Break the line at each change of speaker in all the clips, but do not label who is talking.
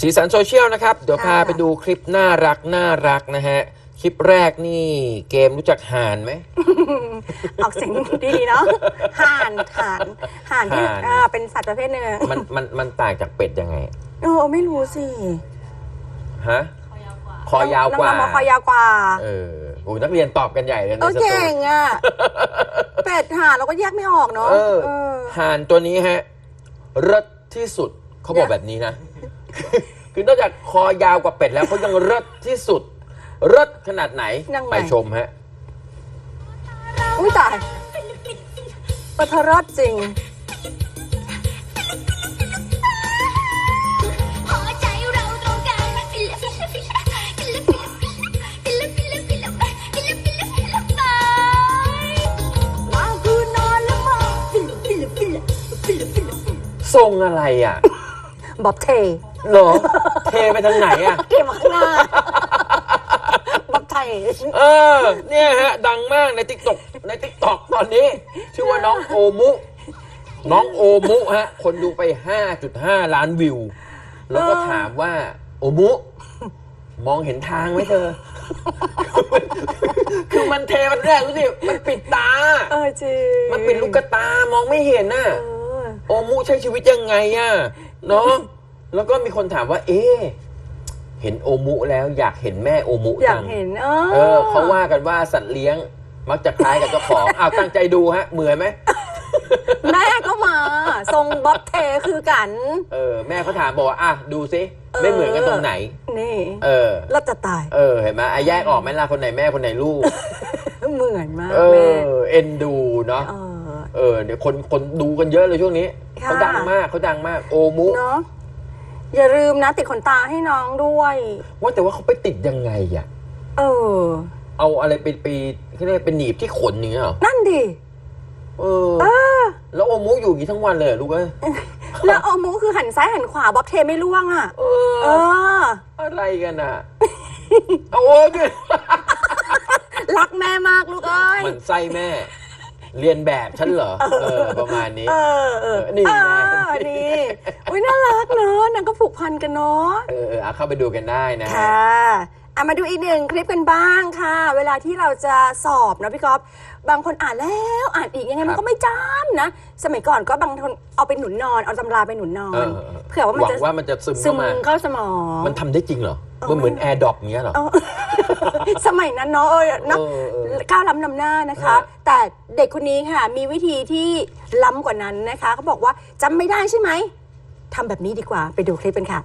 สีสันโซเชียลนะครับ เดี๋ยว
ค่ะ
พาไปดูคลิปน่ารักน่ารักนะฮะ คลิปแรกนี่เกมรู้จักห่านไหม
ออกเสียงดีๆเนาะห่านห่านห่านที่
ห่าน
อ่าเป็นสัตว์ประเภทหนึ่ง
มันมันมันต่างจากเป็ดยังไง
เออไม่รู้สิ
ฮะ คอยาวกว่า
น้องๆบอกคอยาวกว่า
เออโอ้นักเรียนตอบกันใหญ่เลยใน
เออ
สตู
เก่งอะเป็ดห่านเราก็แยกไม่ออกเนาะ
เออ
เออ
ห่านตัวนี้ฮะเลิศที่สุดเขาบอกแบบนี้นะ คือนอกจากคอยาวกว่าเป็ดแล้วเขายังเลิศที่สุดเลิศขนาดไหน
ยังไง
ไปชมฮะ
อุ้ยตายเออเธอรอดจริง
พอใจเราตรงกันฟิลฟิลฟิลฟิลฟิลฟิลฟิลฟิลฟิลฟิลฟิลฟิลไปวางคือนอนแล้วมองฟิลฟิลฟิลฟิลฟิล
ทรงอะไรอะ
บ๊อบเท
เหรอ เทไปทางไหนอะ
เก็บมาข้างหน้าบ๊อบไทย
เออ เนี่ยฮะ ดังมากในทิกตอกในทิกตอกตอนนี้ ชื่อว่าน้องโอมุ น้องโอมุฮะ คนดูไป 5.5 ล้านวิว แล้วก็ถามว่า โอมุ มองเห็นทางไหมเธอ คือมันเทมันแรกรู้สิมันปิดตา
เออจริง
มันปิดลูกตามองไม่เห็นน่ะ
เออ
โอมุใช้ชีวิตยังไงอะเนาะ แล้วก็มีคนถามว่า เอ๊ะเห็นโอมุแล้วอยากเห็นแม่โอมุ
อยา
จั
ก
ง
เห็น เอ
เอ
อ
อเขาว่ากันว่าสัตว์เลี้ยงมักจะคล้ายกับเจ้าของอ้าวตั้งใจดูฮะ เหมือนไหม
แม่ก็มา ทรงบ๊อบเทคือกัน
เออแม่เขาถามบอกว่าอะดูซิไม่เหมือนกันตรงไหน
นี่
เออ
เราจะตาย
เออเห็นไหมอะแยกออกไหมล่ะคนไหนแม่คนไหนลูก
เหมือนมาก
เอ
แม่
อ เอ็นดูเนาะ
เออ
เออเดี๋ยวคนคนดูกันเยอะเลยช่วงนี้
ค่ะ
เขาดังมากเขาดังมากโอมุ
เนาะ อย่าลืมนะติดขนตาให้น้องด้วย
ว่าแต่ว่าเขาไปติดยังไงอะ
เออ
เอาอะไรไปไปเขาเรียกเป็นหนีบที่ขนอย่างเงี้ยเหรอ
นั่นดิ
เออแล้วโอมุอยู่อย่างนี้ทั้งวันเลยเหรอลูกเอ้ย
แล้วเอามุคือหันซ้ายหันขวาบ๊อบเทไม่ล่วงอะ
เอ
เอ
อ
อ
อะไรกันอะ เอาโอ้ยเนี่ย
รักแม่มากลูกเอ้ย
เหมือนไส้แม่ เรียนแบบฉันเหรอ เออ ประมาณนี้
เออ เออ
เออนี่
เอ
ไง
อนี่อุ้ยน่ารักเน อะนางก็ผูกพันกันเนาะ
เออเออเอาเข้าไปดูกันได้นะฮะ
ค่ะอะมาดูอีกหนึ่งคลิปกันบ้างค่ะ เวลาที่เราจะสอบนะพี่ก๊อฟบางคนอ่านแล้วอ่านอีกยังไงมันก็ไม่จำนะ สมัยก่อนก็บางคนเอาไปหนุนนอนเอาตำราไปหนุนนอ
เอน อเออ
เผื่อว่า
ห
มัน
วั
จะ
งว่ามันจะซึม
ซึ
เข้ามมา
เข้าสมอง
มันทำได้จริงเหรอมันเหมือนแอร์ดรอปเงี้ยเหรอ
เอาสมัยนั้นเนาะเออเนาะ
เออเออ
ก้าวล้ำนำหน้านะคะ
ฮะ
แต่เด็กคนนี้ค่ะ มีวิธีที่ล้ำกว่านั้นนะคะเขาบอกว่าจำไม่ได้ใช่ไหม ทำแบบนี้ดีกว่าไปดูคลิปกันค่ะ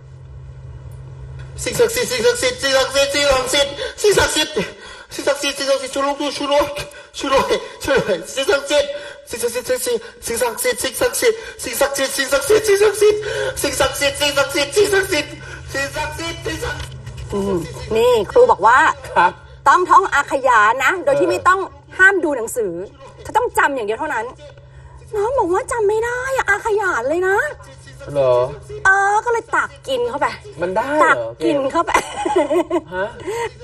สิ่งศักดิ์สิทธิ์สิ่งศักดิ์สิทธิ์สิ่งศักดิ์สิทธิ์สิ่งศักดิ์สิทธิ์สิ่งศักดิ์สิทธิ์สิ่งศักดิ์สิทธิ์สิ่งศักดิ์สิทธิ์ช่วยลูกด้วยช่วยด้วยช่วยด้วยช่วยด้วยสิ่งศักดิ์สิทธิ์สิ่งศักดิ์สิทธิ์สิ่งศักดิ์สิทธิ์สิ่งศักดิ์สิทธิ์สิ่งศักดิ์สิทธิ์สิ่งศักดิ์สิทธิ์สิ่งศักดิ์สิทธิ์สิ่งศักดิ์สิทธิ์สิ่งศักดิ์สิทธิ์สิ่งศักดิ์สิทธิ์สิ่งศักดิ์สิทธิ์สิ่งศักดิ์สิทธิ์
อืมนี่ครูบอกว่า
ครับ
ต้องท่องอาขยานนะโดยที่
เออ
ไม่ต้องห้ามดูหนังสือเธอต้องจำอย่างเดียวเท่านั้นน้องบอกว่าจำไม่ได้อะอาขยานเลยนะ
เหรอ
เออ ก็เลยตักกินเข้าไป
มันได้เหร
ตั
อก
กินเข้าไป
ฮะ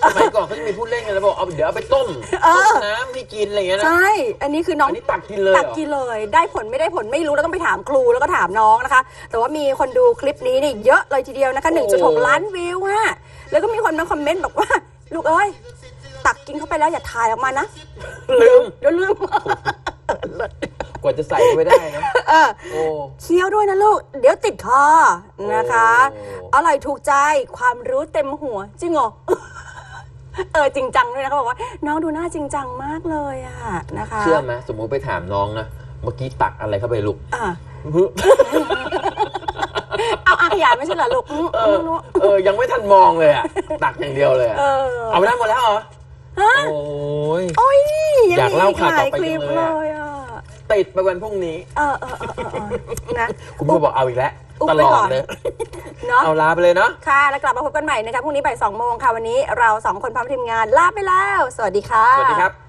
สมัยก่อนเขาจะมีพูดเล่นกันแล้วบอกเอาเดี๋ยวเอาไปต้ม
เออ
ต้มน้ำให้กินอะไรอย่างเงี้ยนะ
ใช่ อันนี้คือน้อง
อันนี้ตักกินเลยเหรอ
ตักกินเลย ได้ผลไม่ได้ผลไม่รู้แล้วต้องไปถามครูแล้วก็ถามน้องนะคะ แต่ว่ามีคนดูคลิปนี้นี่เยอะเลยทีเดียวนะคะ 1.6 ล้านวิวอะแล้วก็มีคนมาคอมเมนต์บอกว่า ลูกเอ้ย ตักกินเข้าไปแล้วอย่าถ่ายออกมานะ
ลืม
เดี๋ยวลืม
ก ว่าจะใส่เข้าไปได้นะ
เออ
โอ้
เคี้ยวด้วยนะลูก เดี๋ยวติดคอนะคะ
โอ้
อร่อยถูกใจความรู้เต็มหัว จริงเหรอ เออจริงจังด้วยนะเขาบอกว่า น้องดูหน้าจริงจังมากเลยอะนะคะ
เชื่อไหมสมมุติไปถามน้องนะเมื่อกี้ตักอะไรเข้าไปลูก
อะเอาอาขยานไม่ใช่เหรอลูกอืม
เอ
อื
อ
มอืม
เออยังไม่ทันมองเลยอะ ตักอย่างเดียวเลยอะ
เออ
เอาไปได้หมดแล้วเหรอ
ฮะ
โอ้ย
โอ้ยยัง
อยาก
มี
เล่า
อีก
ข่าว
หลาย
ต่อไป
คลิป
จังเล
เลย
อะ
ยอะ
ติดไปวันพรุ่งนี้
เออเออเออเออเออนะ
คุณผู้บอกเอาอีกแล้ว
อุ๊บ
ต
ไป
ลอ
ก่
ด
อน
เลย
เนาะ
เอาลาไปเลยเนาะ
ค่ะ แล้วกลับมาพบกันใหม่นะคะพรุ่งนี้บ่ายสองโมงค่ะ วันนี้เราสองคนพร้อมทีมงานลาไปแล้ว สวัสดีค่ะ
สวัสดีครับ